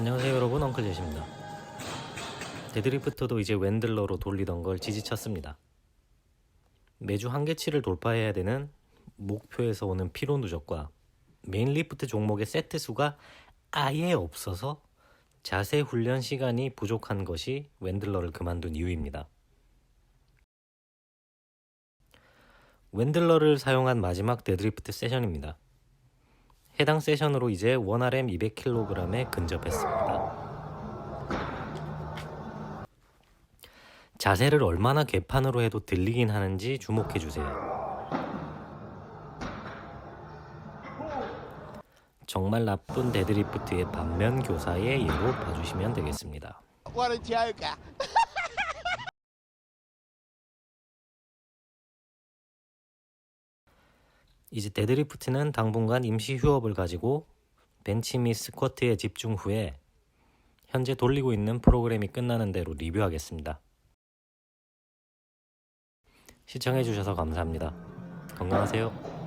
안녕하세요 여러분. 엉클jet입니다. 데드리프트도 이제 웬들러로 돌리던 걸 지지쳤습니다. 매주 한계치를 돌파해야 되는 목표에서 오는 피로 누적과 메인 리프트 종목의 세트 수가 아예 없어서 자세 훈련 시간이 부족한 것이 웬들러를 그만둔 이유입니다. 웬들러를 사용한 마지막 데드리프트 세션입니다 해당 세션으로 이제 1RM 200kg에 근접했습니다. 자세를 얼마나 개판으로 해도 들리긴 하는지 주목해 주세요. 정말 나쁜 데드리프트의 반면 교사의 예로 봐주시면 되겠습니다. 이제 데드리프트는 당분간 임시 휴업을 가지고 벤치 및 스쿼트에 집중 후에 현재 돌리고 있는 프로그램이 끝나는 대로 리뷰하겠습니다. 시청해주셔서 감사합니다. 건강하세요.